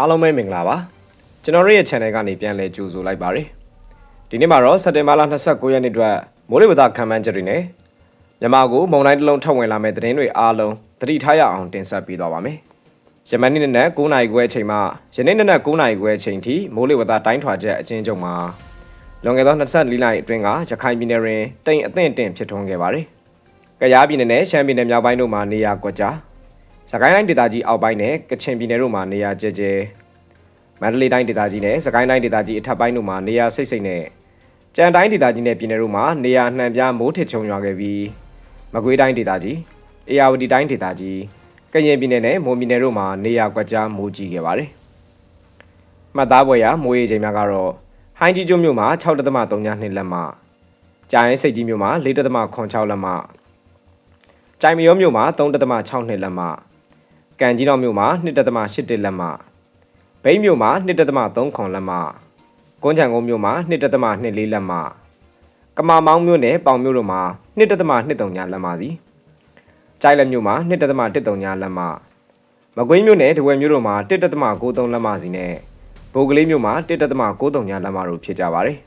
အားလုံးပဲမင်္ဂလာပါကျွန်တော်တို့ရဲ့ channel ကနေပြန်လည်ကြိုဆိုလိုက်ပါရစေဒီနေ့မှာတော့စက်တင်ဘာလ29ရက်နေ့အတွက်မိုးလေဝသခန့်မှန်းချက်တွေနဲ့မြန်မာကိုမုန်တိုင်းတစ်လုံးထောက်ဝင်လာမယ့်သတင်းတွေအားလုံးသတိထားရအောင်တင်ဆက်ပေးသွားပါမယ်ယမန်နေ့နဲ့9နာရီခွဲအချိန်မှယနေ့နေ့နဲ့9နာရီခွဲအချိန်ထိမိုးလေဝသတိုင်းထွာချက်အချင်းချုပ်မှာလွန်ခဲ့သော24နာရီအတွင်းကရခိုင်ပြည်နယ်တွင်တိမ်အသင့်တင်ဖြစ်ထွန်းခဲ့ပါတယ်။ကယားပြည်နယ်နဲ့ရှမ်းပြည်နယ်မြောက်ပိုင်းတို့မှာနေရာကွက်ကြား စကိုင်းတိုင်းဒေသကြီးအောက်ပိုင်းနဲ့ကချင်ပြည်နယ်တို့မှာနေရာကျကျမန္တလေးတိုင်းဒေသကြီးနဲ့စကိုင်းတိုင်းဒေသကြီးအထက်ပိုင်းတို့မှာနေရာစိတ်စိတ်နဲ့ကြံတိုင်းဒေသကြီးနဲ့ပြည်နယ်တို့မှာနေရာနှံပြားမိုးထစ်ချုံရွာခဲ့ပြီးမကွေးတိုင်းဒေသကြီးအေရဝတီတိုင်းဒေသကြီးကရင်ပြည်နယ်နဲ့မွန်ပြည်နယ်တို့မှာနေရာကွက်ကြားမိုးကြီးခဲ့ပါတယ်။မှတ်သားပွဲရမိုးရေချိန်များကတော့ဟိုင်းကြီးကျွန်းမြို့မှာ6.32လက်မှကြာရင်စိတ်ကြီးမြို့မှာ4.06လက်မှကြိုင်မရောမြို့မှာ3.62လက်မှ ကံကြီးတော်မြို့မှာ2.81လက်မှဘိန်းမြို့မှာ2.3လက်မှကွန်းချံကုန်းမြို့မှာ2.24လက်မှကမာမောင်းမြို့နယ်ပေါင်မြို့တို့မှာ2.23လက်မှစီကြိုင်လက်မြို့မှာ2.13လက်မှမကွေးမြို့နယ်ဒဝယ်မြို့တို့မှာ1.93လက်မှစီနဲ့ဘိုးကလေးမြို့မှာ1.93လက်မှတို့ဖြစ်ကြပါတယ်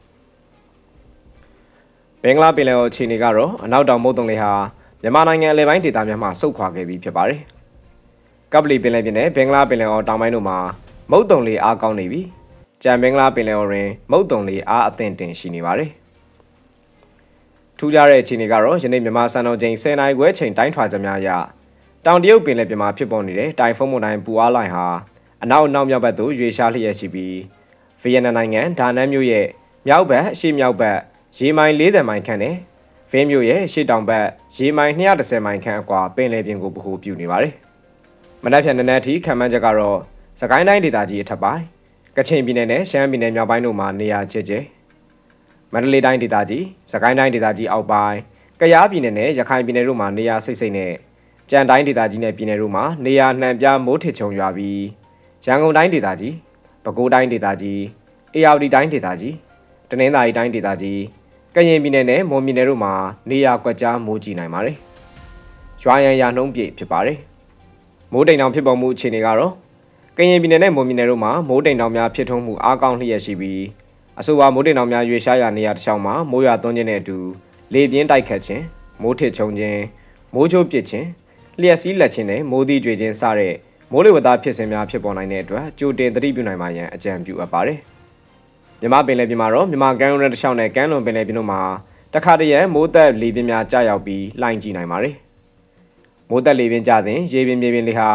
ဘင်္ဂလားပင်လယ်အော်အခြေအနေကတော့အနောက်တောင်မုတ်တုံလေးဟာမြန်မာနိုင်ငံအလဲပိုင်းဒေသများမှာဆုတ်ခွာခဲ့ပြီးဖြစ်ပါတယ်။ ကပလီပင်လယ်ပြင်နဲ့ဘင်္ဂလားပင်လယ်အော်တောင်ပိုင်းတို့မှာမုတ်တုံလေးအားကောင်းနေပြီးကြံဘင်္ဂလားပင်လယ်အော်တွင်မုတ်တုံလေးအားအသင့်တင်ရှိနေပါတယ်။ထူးခြားတဲ့အခြေအနေကတော့ယနေ့မြန်မာစံတော်ချိန်10:00နာရီခွဲချိန်တိုင်းထွာချက်များအရတောင်တရုတ်ပင်လယ်ပြင်မှာဖြစ်ပေါ်နေတဲ့တိုင်ဖုန်းမုန်တိုင်းပူအားလိုင်းဟာအနောက်အနောက်မြောက်ဘက်သို့ရွေ့ရှားလျက်ရှိပြီးဗီယက်နမ်နိုင်ငံဒါနန်မြို့ရဲ့မြောက်ဘက်အရှေ့မြောက်ဘက်ရေမိုင်40မိုင်ခန့်နဲ့ဗင်းမြို့ရဲ့ရှေ့တောင်ဘက်ရေမိုင်230မိုင်ခန့်အကွာပင်လယ်ပြင်ကိုဗဟိုပြုနေပါတယ်။ မနက်ဖြန်နနက်အထိခံမှန်းချက်ကတော့စကိုင်းတိုင်းဒေသကြီးအထက်ပိုင်းကချင်ပြည်နယ်နဲ့ရှမ်းပြည်နယ်မြောက်ပိုင်းတို့မှာနေရာကျကျမန္တလေးတိုင်းဒေသကြီးစကိုင်းတိုင်းဒေသကြီးအောက်ပိုင်းကယားပြည်နယ်နဲ့ရခိုင်ပြည်နယ်တို့မှာနေရာစိတ်စိတ်နဲ့ကြံတိုင်းဒေသကြီးနဲ့ပြည်နယ်တို့မှာနေရာနှံပြမိုးထစ်ချုံရွာပြီးရန်ကုန်တိုင်းဒေသကြီးပဲခူးတိုင်းဒေသကြီးအေရဝတီတိုင်းဒေသကြီးတနင်္သာရီတိုင်းဒေသကြီးကရင်ပြည်နယ်နဲ့မွန်ပြည်နယ်တို့မှာနေရာကွက်ကြားမိုးကြီးနိုင်ပါတယ်။ရွာရန်ရာနှုံးပြည့်ဖြစ်ပါတယ်။ မိုးတိမ်တောင်ဖြစ်ပေါ်မှုအခြေအနေကတော့ကရင်ပြည်နယ်နဲ့မွန်ပြည်နယ်တို့မှာမိုးတိမ်တောင်များဖြစ်ထွန်းမှုအားကောင်းလျက်ရှိပြီးအဆိုပါမိုးတိမ်တောင်များရွေရှားရာနေရာတစ်ချောင်းမှာမိုးရွာသွန်းခြင်းနဲ့အတူလေပြင်းတိုက်ခတ်ခြင်းမိုးထစ်ချုံခြင်းမိုးချိုးပစ်ခြင်းလျှက်စီးလက်ခြင်းနဲ့မိုးသီးကြွေခြင်းစတဲ့မိုးလေဝသဖြစ်စဉ်များဖြစ်ပေါ်နိုင်တဲ့အတွက်ကြိုတင်သတိပြုနိုင်မှရန်အကြံပြုအပ်ပါတယ်။မြမပင်လယ်ပြင်မှာတော့မြမကမ်းရိုးတစ်လျှောက်နဲ့ကမ်းလွန်ပင်လယ်ပြင်တို့မှာတခါတရံမိုးသက်လေပြင်းများကြာရောက်ပြီးလှိုင်းကြည့်နိုင်ပါတယ်။ မိုးသက်လေပြင်းကြစဉ်ရေပြင်မြေပြင်လေဟာ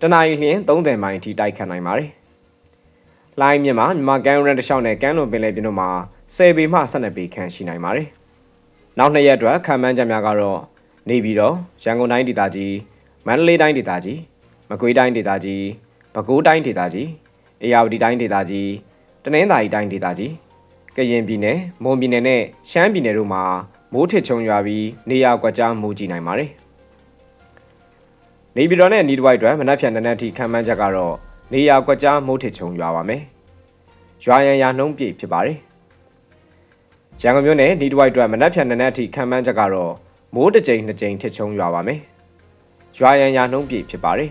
တနအီလျင်30မိုင်အထိတိုက်ခတ်နိုင်ပါတယ်။လှိုင်းမြင့်မှာမြမကမ်းရိုးတစ်လျှောက်နဲ့ကမ်းလွန်ပင်လယ်ပြင်တို့မှာ10ပေမှ12ပေခန့်ရှိနိုင်ပါတယ်။နောက်နှစ်ရက်အတွက်ခံမှန်းချက်များကတော့နေပြည်တော်ရန်ကုန်တိုင်းဒေသကြီးမန္တလေးတိုင်းဒေသကြီးမကွေးတိုင်းဒေသကြီးပဲခူးတိုင်းဒေသကြီးအေရဝတီတိုင်းဒေသကြီးတနင်္သာရီတိုင်းဒေသကြီးကရင်ပြည်နယ်မွန်ပြည်နယ်နဲ့ရှမ်းပြည်နယ်တို့မှာမိုးထစ်ချုံရွာပြီးနေရာကွက်ကြားမိုးကြီးနိုင်ပါတယ်။ နေပြည်တော်နဲ့နီးတစ်ဝိုက်အတွက်မနက်ဖြန်နနက်ထိခံမှန်းချက်ကတော့နေရာကွက်ကြားမိုးထစ်ချုံရွာပါမယ်။ရွာရန်ရာနှုံးပြည့်ဖြစ်ပါတယ်။ရန်ကုန်မြို့နယ်နီးတစ်ဝိုက်အတွက်မနက်ဖြန်နနက်ထိခံမှန်းချက်ကတော့မိုးတစ်ကြိမ်နှစ်ကြိမ်ထစ်ချုံရွာပါမယ်။ရွာရန်ရာနှုံးပြည့်ဖြစ်ပါတယ်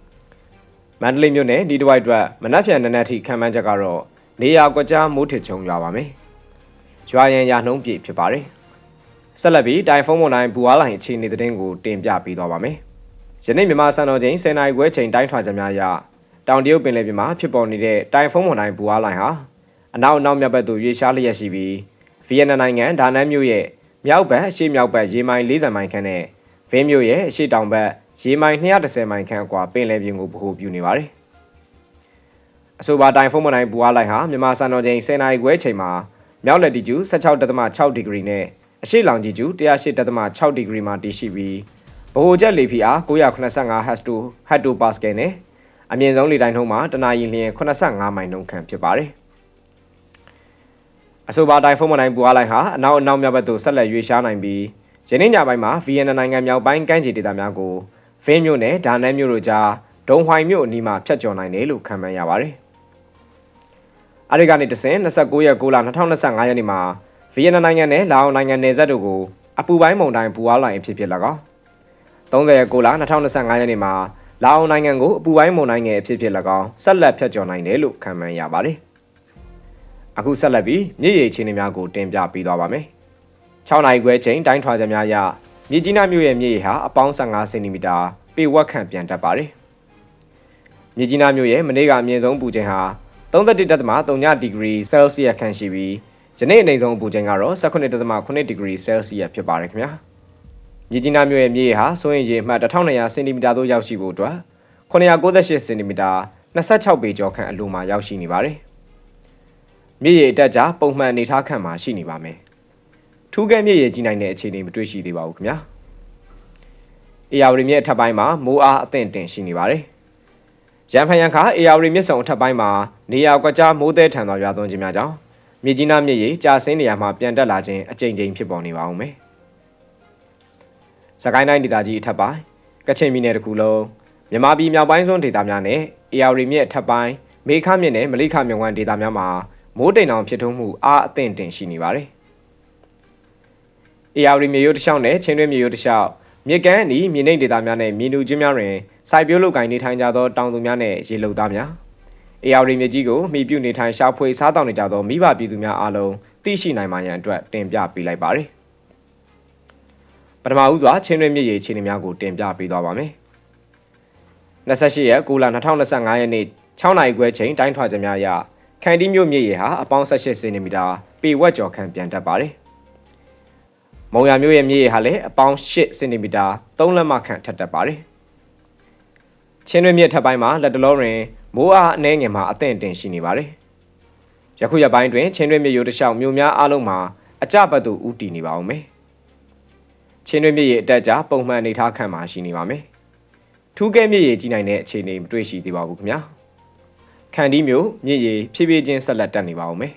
။မန္တလေးမြို့နယ်ဒီတစ်ဝိုက်အတွက်မနက်ဖြန်နနက်ထိခံမှန်းချက်ကတော့နေရာကွက်ကြားမိုးထစ်ချုံရွာပါမယ်။ရွာရန်ရာနှုံးပြည့်ဖြစ်ပါတယ်။ဆက်လက်ပြီးတိုင်ဖုန်းမွန်တိုင်းဘူအားလိုင်အခြေအနေသတင်းကိုတင်ပြပေးသွားပါမယ်။ ယနေ့မြန်မာစံတော်ချိန်10:00နာရီခွဲချိန်တိုင်းထွာချက်များအရတောင်တရုတ်ပင်လယ်ပြင်မှာဖြစ်ပေါ်နေတဲ့တိုင်ဖုန်းမွန်တိုင်းဘူအားလိုင်ဟာအနောက်အနောက်မြောက်ဘက်သို့ရွေ့ရှားလျက်ရှိပြီးဗီယက်နမ်နိုင်ငံဒါနန်မြို့ရဲ့မြောက်ဘက်အရှေ့မြောက်ဘက်ရေမိုင်40မိုင်ခန့်နဲ့ဗင်းမြို့ရဲ့အရှေ့တောင်ဘက်ရေမိုင်230မိုင်ခန့်အကွာပင်လယ်ပြင်ကိုဗဟိုပြုနေပါတယ်။အဆိုပါတိုင်ဖုန်းမနိုင်ပူအားလိုက်ဟာမြန်မာစံတော်ချိန်10နာရီခွဲချိန်မှာမြောက်လက်တီကျူ16.6ဒီဂရီနဲ့အရှေ့လောင်ဂျီကျူ108.6ဒီဂရီမှာတည်ရှိပြီး ဗဟိုချက်လေဖိအား985 Hz Hecto Pascal နဲ့အမြင့်ဆုံးလေတိုင်းနှုန်းမှာတနအီလျင်85မိုင်နှုန်းခန့်ဖြစ်ပါတယ်။အဆိုပါတိုင်ဖုန်းမနိုင်ပူအားလိုက်ဟာအနောက်အနောက်မြောက်ဘက်သို့ဆက်လက်ရွေ့ရှားနိုင်ပြီးယနေ့ညပိုင်းမှာဗီယက်နမ်နိုင်ငံမြောက်ပိုင်းကမ်းခြေဒေသများကိုဗင်းမြို့နယ်ဒါနန်မြို့တို့ကြားဒုံဟွိုင်မြို့အနီးမှာဖျက်ကျော်နိုင်တယ်လို့ခန့်မှန်းရပါတယ်။အဲဒီကနေတဆင်29ရက်6လ2025ရက်နေ့မှာဗီယက်နမ်နိုင်ငံနဲ့လာအိုနိုင်ငံနယ်စပ်တို့ကိုအပူပိုင်းမုန်တိုင်းပူအားလိုင်းအဖြစ်ဖြစ်၎င်း 30ရက်6လ2025ရက်နေ့မှာလာအိုနိုင်ငံကိုအပူပိုင်းမုန်တိုင်းငယ်အဖြစ်ဖြစ်၎င်းဆက်လက်ဖျက်ကျော်နိုင်တယ်လို့ခန့်မှန်းရပါတယ်။အခုဆက်လက်ပြီးမြစ်ရေအခြေအနေများကိုတင်ပြပေးသွားပါမယ်။6နိုင်ခွဲချိန်တိုင်းထွာချက်များအရမြစ်ကြီးနားမြို့ရဲ့မြစ်ရေဟာအပေါင်း15စင်တီမီတာပေဝက်ခန့်ပြန်တက်ပါတယ်။မြစ်ကြီးနားမြို့ရဲ့မနေ့ကအမြင့်ဆုံးပူချိန်ဟာ31.3ဒီဂရီဆဲလ်စီယပ်ခန့်ရှိပြီးယနေ့အနေဆုံးပူချိန်ကတော့18.8ဒီဂရီဆဲလ်စီယပ်ဖြစ်ပါတယ်ခင်ဗျာ။ မြစ်ကြီးနားမြို့ရဲ့မြေဟာဆိုရင်ရေမှတ်1200စင်တီမီတာသို့ရောက်ရှိဖို့အတွက်998စင်တီမီတာ26ပေကျော်ခန့်အလိုမှာရောက်ရှိနေပါတယ်။မြေရေအတက်ကြပုံမှန်အနေထားခန့်မှာရှိနေပါမယ်။ထူးကဲမြေရေကြီးနိုင်တဲ့အခြေအနေမတွေ့ရှိသေးပါဘူးခင်ဗျာ။အေယာဝတီမြစ်အထက်ပိုင်းမှာမိုးအားအသင့်တင်ရှိနေပါတယ်။ရန်ဖန်ရန်ခါအေယာဝတီမြစ်ဆုံအထက်ပိုင်းမှာနေရာကွက်ကြားမိုးသည်ထန်သောရွာသွန်းခြင်းများကြောင့်မြေကြီးနားမြစ်ရေကြာဆင်းနေရာမှာပြန်တက်လာခြင်းအကြိမ်ကြိမ်ဖြစ်ပေါ်နေပါဦးမယ်။ စကိုင်းတိုင်းဒေသကြီးအထက်ပိုင်းကချင်ပြည်နယ်တစ်ခုလုံးမြန်မာပြည်မြောက်ပိုင်းစွန်းဒေသများနဲ့အေရရီမြစ်အထက်ပိုင်းမေခမြစ်နဲ့မလိခမြဝန်းဒေသများမှာမိုးတိမ်တောင်ဖြစ်ထွန်းမှုအားအသင့်တင်ရှိနေပါတယ်။အေရရီမြေရိုးတစ်လျှောက်နဲ့ချင်းတွင်းမြေရိုးတစ်လျှောက်မြစ်ကမ်းအနီးမြေနိမ့်ဒေသများနဲ့မြေနူချင်းများတွင်စိုက်ပျိုးလုပ်ကိုင်နေထိုင်ကြသောတောင်သူများနဲ့ရေလုံသားများအေရရီမြစ်ကြီးကိုမိပြုနေထိုင်ရှာဖွေစားတောက်နေကြသောမိဘပြည်သူများအားလုံးသိရှိနိုင်မှရန်အတွက်တင်ပြပေးလိုက်ပါတယ်။ ပထမဦးစွာချင်းတွင်းမြစ်ရေအခြေအနေများကိုတင်ပြပေးသွားပါမယ်။28ရက်9လ2025ရက်နေ့6နိုင်ခွဲချိန်တိုင်းထွာချက်များအရခန်တီးမြို့မြစ်ရေဟာအပေါင်း18စင်တီမီတာပေဝက်ကျော်ခန့်ပြန်တက်ပါတယ်။မုံရမြို့ရဲ့မြစ်ရေဟာလည်းအပေါင်း8စင်တီမီတာ3လက်မခန့်ထက်တက်ပါတယ်။ချင်းတွင်းမြစ်ထပ်ပိုင်းမှာလက်တလုံးတွင်မိုးအားအနှဲငယ်မှာအသင့်တင်ရှိနေပါတယ်။ယခုရက်ပိုင်းတွင်ချင်းတွင်းမြစ်ရိုးတစ်လျှောက်မြို့များအားလုံးမှာအကြပတ်သို့ဥတည်နေပါဦးမယ်။ ချင်းတွင်းမြစ်ရေအတက်ကြပုံမှန်အနေထားခန့်မှာရှိနေပါမယ်။ထူးကဲမြစ်ရေကြီးနိုင်တဲ့အခြေအနေမတွေ့ရှိသေးပါဘူးခင်ဗျာ။ခန်ဒီမျိုးမြစ်ရေဖြည်းဖြည်းချင်းဆက်လက်တက်နေပါဦးမယ်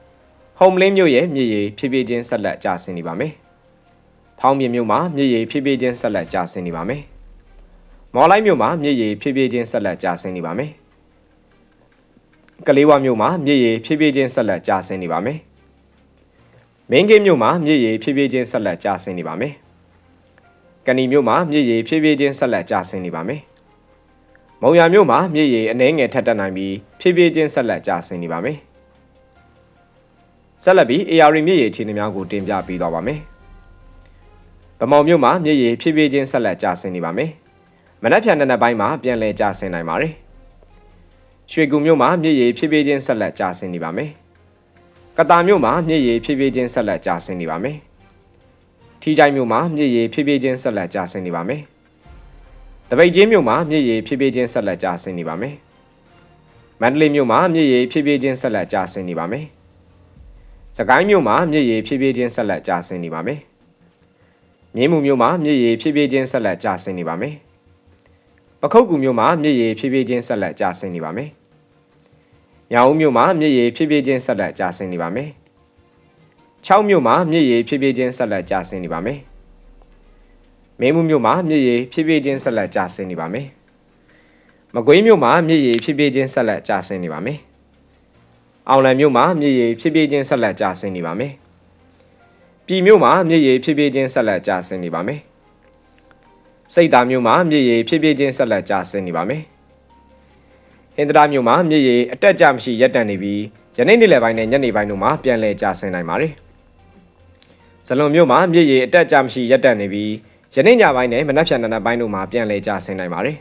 ။ဟုံမလင်းမျိုးရဲ့မြစ်ရေဖြည်းဖြည်းချင်းဆက်လက်ကျဆင်းနေပါမယ်။ဖောင်းပြင်းမျိုးမှာမြစ်ရေဖြည်းဖြည်းချင်းဆက်လက်ကျဆင်းနေပါမယ်။မော်လိုက်မျိုးမှာမြစ်ရေဖြည်းဖြည်းချင်းဆက်လက်ကျဆင်းနေပါမယ်။ကလေးဝမျိုးမှာမြစ်ရေဖြည်းဖြည်းချင်းဆက်လက်ကျဆင်းနေပါမယ်။မင်းကင်းမျိုးမှာမြစ်ရေဖြည်းဖြည်းချင်းဆက်လက်ကျဆင်းနေပါမယ်။ ကဏီမြို့မှာမြစ်ရေဖြည်းဖြည်းချင်းဆက်လက်ကျဆင်းနေပါမယ်။မုံရမြို့မှာမြစ်ရေအနှဲငယ်ထက်တက်နိုင်ပြီးဖြည်းဖြည်းချင်းဆက်လက်ကျဆင်းနေပါမယ်။ဆက်လက်ပြီး AR မြစ်ရေအခြေအနေများကိုတင်ပြပေးသွားပါမယ်။ဗမော်မြို့မှာမြစ်ရေဖြည်းဖြည်းချင်းဆက်လက်ကျဆင်းနေပါမယ်။မနက်ဖြန်တဲ့နက်ပိုင်းမှာပြန်လည်ကျဆင်းနိုင်ပါတယ်။ရွှေကူမြို့မှာမြစ်ရေဖြည်းဖြည်းချင်းဆက်လက်ကျဆင်းနေပါမယ်။ကတာမြို့မှာမြစ်ရေဖြည်းဖြည်းချင်းဆက်လက်ကျဆင်းနေပါမယ်။ ထီးချိုင်းမြို့မှာမြစ်ရေဖြည်းဖြည်းချင်းဆက်လက်ကျဆင်းနေပါမယ်။တပိတ်ချင်းမြို့မှာမြစ်ရေဖြည်းဖြည်းချင်းဆက်လက်ကျဆင်းနေပါမယ်။မန္တလေးမြို့မှာမြစ်ရေဖြည်းဖြည်းချင်းဆက်လက်ကျဆင်းနေပါမယ်။စကိုင်းမြို့မှာမြစ်ရေဖြည်းဖြည်းချင်းဆက်လက်ကျဆင်းနေပါမယ်။မြင်းမှုမြို့မှာမြစ်ရေဖြည်းဖြည်းချင်းဆက်လက်ကျဆင်းနေပါမယ်။ပခုတ်ကူမြို့မှာမြစ်ရေဖြည်းဖြည်းချင်းဆက်လက်ကျဆင်းနေပါမယ်။ညောင်ဦးမြို့မှာမြစ်ရေဖြည်းဖြည်းချင်းဆက်လက်ကျဆင်းနေပါမယ်။ 6မြို့မှာမြစ်ရေဖြည်းဖြည်းချင်းဆက်လက်ကျဆင်းနေပါမယ်။မင်းမှုမြို့မှာမြစ်ရေဖြည်းဖြည်းချင်းဆက်လက်ကျဆင်းနေပါမယ်။မကွေးမြို့မှာမြစ်ရေဖြည်းဖြည်းချင်းဆက်လက်ကျဆင်းနေပါမယ်။အောင်လံမြို့မှာမြစ်ရေဖြည်းဖြည်းချင်းဆက်လက်ကျဆင်းနေပါမယ်။ပြည်မြို့မှာမြစ်ရေဖြည်းဖြည်းချင်းဆက်လက်ကျဆင်းနေပါမယ်။စိတ်သားမြို့မှာမြစ်ရေဖြည်းဖြည်းချင်းဆက်လက်ကျဆင်းနေပါမယ်။ဟင်္ဒရာမြို့မှာမြစ်ရေအတက်ကြမရှိရပ်တန့်နေပြီးယနေ့နေ့လယ်ပိုင်းနဲ့ညနေပိုင်းတို့မှာပြန်လည်ကျဆင်းနိုင်ပါတယ်။ ဇလွန်မြို့မှာမြစ်ရေအတက်အကျမရှိရပ်တန့်နေပြီးယနေ့ညပိုင်းနဲ့မနက်ဖြန်နံနက်ပိုင်းတို့မှာပြန်လည်ကျဆင်းနိုင်ပါတယ်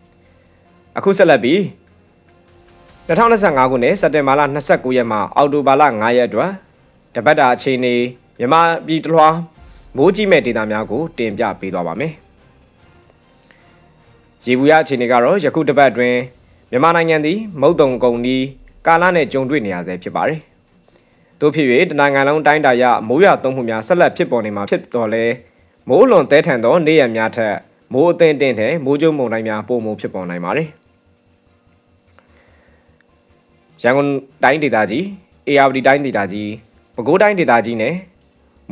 ။အခုဆက်လက်ပြီး2025ခုနှစ်စက်တင်ဘာလ29ရက်မှအောက်တိုဘာလ9ရက်အတွက်တပတ်တာအခြေအနေမြန်မာပြည်တလွှားမိုးကြီးမဲ့ဒေသများကိုတင်ပြပေးသွားပါမယ်။ရေဘူးရအခြေအနေကတော့ယခုတပတ်အတွင်းမြန်မာနိုင်ငံသည်မုတ်တုံကုံဒီကာလနဲ့ကြုံတွေ့နေရဆဲဖြစ်ပါတယ်။ တို့ဖြစ်၍တနိုင်ငံလုံးတိုင်းတာရမိုးရွာသွန်းမှုများဆက်လက်ဖြစ်ပေါ်နေမှာဖြစ်တော်လဲမိုးလွန်သဲထန်သောနေရများထက်မိုးအသင့်တင့်တဲ့မိုးကြိုးမုန်တိုင်းများပုံမှုဖြစ်ပေါ်နိုင်ပါတယ်ရန်ကုန်တိုင်းဒေသကြီးအေရဝတီတိုင်းဒေသကြီးပဲခူးတိုင်းဒေသကြီးနဲ့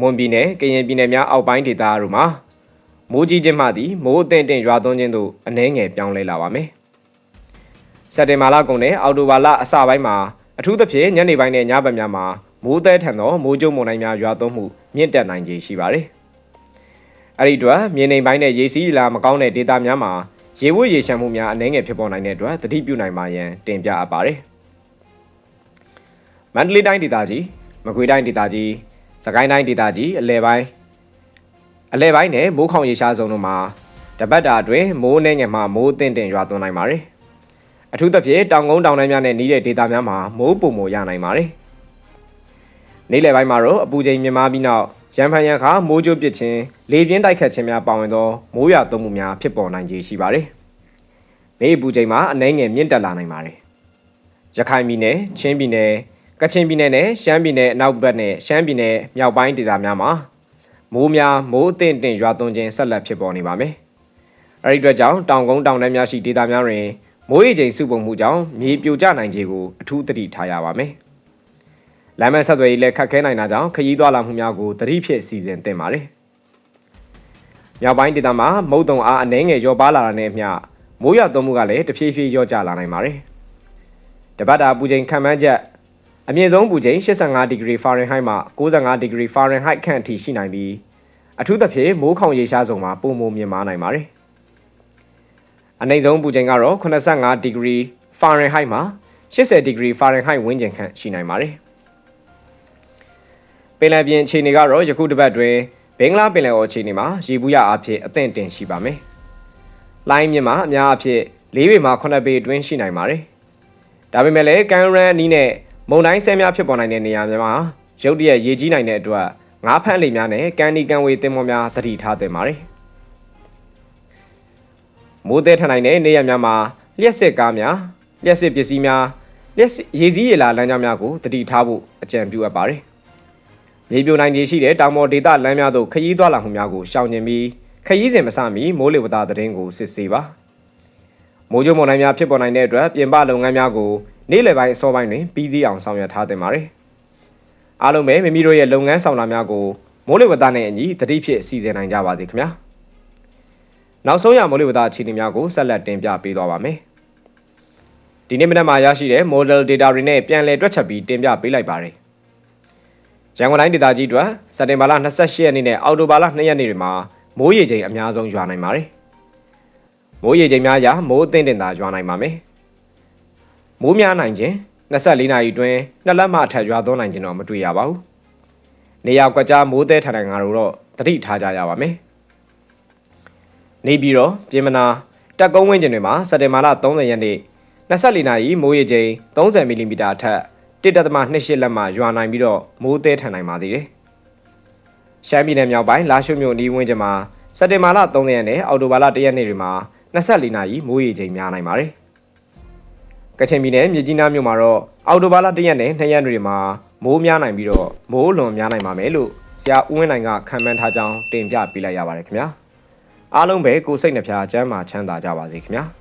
မွန်ပြည်နယ်ကရင်ပြည်နယ်များအောက်ပိုင်းဒေသတို့မှာမိုးကြီးခြင်းမှသည်မိုးအသင့်တင့်ရွာသွန်းခြင်းတို့အနှဲငယ်ပြောင်းလဲလာပါမယ်စက်တင်ဘာလကုန်နဲ့အောက်တိုဘာလအစပိုင်းမှာအထူးသဖြင့်ညနေပိုင်းနဲ့ညဘက်များမှာ မိုးသည်ထန်သောမိုးကြုံမုန်တိုင်းများရွာသွန်းမှုမြင့်တက်နိုင်ခြေရှိပါတယ်။အဲ့ဒီအတွက်မြေနေပိုင်းနဲ့ရေစီးလာမကောင်းတဲ့ဒေသများမှာရေဝတ်ရေရှမ်းမှုများအနှဲငယ်ဖြစ်ပေါ်နိုင်တဲ့အတွက်သတိပြုနိုင်ပါရန်တင်ပြအပ်ပါတယ်မန္တလေးတိုင်းဒေသကြီးမကွေးတိုင်းဒေသကြီးစကိုင်းတိုင်းဒေသကြီးအလဲပိုင်းအလဲပိုင်းနဲ့မိုးခေါင်ရေရှားစုံတို့မှာတပတ်တာအတွင်းမိုးနှဲငယ်မှမိုးတင်တင်ရွာသွန်းနိုင်ပါတယ်အထူးသဖြင့်တောင်ကုန်းတောင်တန်းများနဲ့နီးတဲ့ဒေသများမှာမိုးပုံမိုရနိုင်ပါတယ် နေ့လယ်ပိုင်းမှာတော့အပူချိန်မြင့်မားပြီးနောက်ရန်ဖန်ရန်ခါမိုးကြိုးပစ်ခြင်းလေပြင်းတိုက်ခတ်ခြင်းများပါဝင်သောမိုးရွာသွန်းမှုများဖြစ်ပေါ်နိုင်ခြေရှိပါတယ်။နေ့အပူချိန်မှာအနှဲငယ်မြင့်တက်လာနိုင်ပါတယ်။ရခိုင်ပြည်နယ်၊ချင်းပြည်နယ်၊ကချင်ပြည်နယ်နဲ့ရှမ်းပြည်နယ်အနောက်ဘက်နဲ့ရှမ်းပြည်နယ်မြောက်ပိုင်းဒေသများမှာမိုးများမိုးအသင့်တင်ရွာသွန်းခြင်းဆက်လက်ဖြစ်ပေါ်နေပါမယ်။အဲဒီအတွက်ကြောင့်တောင်ကုန်းတောင်တန်းများရှိဒေသများတွင်မိုးရေချိန်စုပုံမှုကြောင့်မြေပြိုကျနိုင်ခြေကိုအထူးသတိထားရပါမယ်။ လမ်းမဆက်သွယ်ရေးလည်းခက်ခဲနိုင်တာကြောင့်ခရီးသွားလာမှုများကိုသတိဖြည့်စီစဉ်သင့်ပါတယ်။မြောက်ပိုင်းဒေသမှာမုတ်တုံအားအနှဲငယ်ရောပါလာတာနဲ့အမျှမိုးရွာသွန်းမှုကလည်းတဖြည်းဖြည်းလျော့ကျလာနိုင်ပါတယ်။တပတ်တာပူချိန်ခံမှန်းချက်အမြင့်ဆုံးပူချိန်85ဒီဂရီဖာရင်ဟိုက်မှ95ဒီဂရီဖာရင်ဟိုက်ခန့်အထိရှိနိုင်ပြီးအထူးသဖြင့်မိုးခေါင်ရေရှားစုံမှာပုံမမြင်မာနိုင်ပါတယ်။အနိမ့်ဆုံးပူချိန်ကတော့85ဒီဂရီဖာရင်ဟိုက်မှ80ဒီဂရီဖာရင်ဟိုက်ဝန်းကျင်ခန့်ရှိနိုင်ပါတယ်။ ပင်လယ်ပြင်အခြေအနေကတော့ယခုတစ်ပတ်တွင်ဘင်္ဂလားပင်လယ်အော်အခြေအနေမှာရေဘူးရအဖြစ်အသင့်တင်ရှိပါမယ်။လိုင်းမြင့်မှာအများအဖြစ်၄ပေမှ9ပေအတွင်းရှိနိုင်ပါတယ်။ဒါပေမဲ့လည်းကန်ရန်အနီးနဲ့မုန်တိုင်းဆဲများဖြစ်ပေါ်နိုင်တဲ့နေရာများမှာရုတ်တရက်ရေကြီးနိုင်တဲ့အတွက်ငါးဖမ်းလေများနဲ့ကန်ဒီကန်ဝေတင်မောများသတိထားသင့်ပါတယ်။မိုးသည်ထန်နိုင်တဲ့နေရာများမှာလျှက်စစ်ကားများလျှက်စစ်ပစ္စည်းများလျှက်ရေစည်းရေလာလမ်းကြောင်းများကိုသတိထားဖို့အကြံပြုအပ်ပါတယ်။ မြေပြိုနိုင်ခြေရှိတဲ့တောင်ပေါ်ဒေသလမ်းများသို့ခရီးသွားလာမှုများကိုရှောင်ကျဉ်ပြီးခရီးစဉ်မစမီမိုးလေဝသသတင်းကိုစစ်ဆေးပါ။မိုးကြိုးမုန်တိုင်းများဖြစ်ပေါ်နိုင်တဲ့အတွက်ပြင်ပလုပ်ငန်းများကိုနေ့လယ်ပိုင်းအစောပိုင်းတွင်ပြီးစီးအောင်ဆောင်ရွက်ထားသင့်ပါတယ်။အားလုံးပဲမိမိတို့ရဲ့လုပ်ငန်းဆောင်တာများကိုမိုးလေဝသနဲ့အညီတတိဖြစ်စီစဉ်နိုင်ကြပါစေခင်ဗျာ။နောက်ဆုံးရမိုးလေဝသအခြေအနေများကိုဆက်လက်တင်ပြပေးသွားပါမယ်။ဒီနေ့မနက်မှာရရှိတဲ့ model data တွေနဲ့ပြန်လည်တွက်ချက်ပြီးတင်ပြပေးလိုက်ပါတယ်။ ရန်ကုန်တိုင်းဒေသကြီးအတွက်စက်တင်ဘာလ28ရက်နေ့နဲ့အောက်တိုဘာလ2ရက်နေ့တွေမှာမိုးရေချိန်အများဆုံးရွာနိုင်ပါတယ်။မိုးရေချိန်များရာမိုးအသင့်တင်သာရွာနိုင်ပါမယ်။မိုးများနိုင်ခြင်း24နာရီအတွင်းနှစ်လက်မှအထက်ရွာသွန်းနိုင်ခြင်းတော့မတွေ့ရပါဘူး။နေရာကွက်ကြားမိုးသည်ထန်တဲ့ငါတို့တော့သတိထားကြရပါမယ်။နေပြီးတော့ပြင်မနာတက်ကုန်းဝင်းကျင်တွေမှာစက်တင်ဘာလ30ရက်နေ့24နာရီမိုးရေချိန်30မီလီမီတာအထက် 1.28လက်မှရွာနိုင်ပြီးတော့မိုးသည်ထန်နိုင်ပါသေးတယ်။ရှမ်းပြည်နယ်မြောက်ပိုင်းလာရှိုးမြို့နီးဝန်းကျင်မှာစက်တင်ဘာလ30ရက်နဲ့အောက်တိုဘာလ1ရက်နေ့တွေမှာ24နာရီမိုးရေချိန်များနိုင်ပါတယ်။ကချင်ပြည်နယ်မြစ်ကြီးနားမြို့မှာတော့အောက်တိုဘာလ1ရက်နဲ့2ရက်တွေမှာမိုးများနိုင်ပြီးတော့မိုးလွန်များနိုင်ပါမယ်လို့ဆရာဦးဝင်းနိုင်ကခံမှန်းထားကြောင်းတင်ပြပေးလိုက်ရပါတယ်ခင်ဗျာ။အားလုံးပဲကိုယ်စိတ်နှဖျားစမ်းမာချမ်းသာကြပါစေခင်ဗျာ။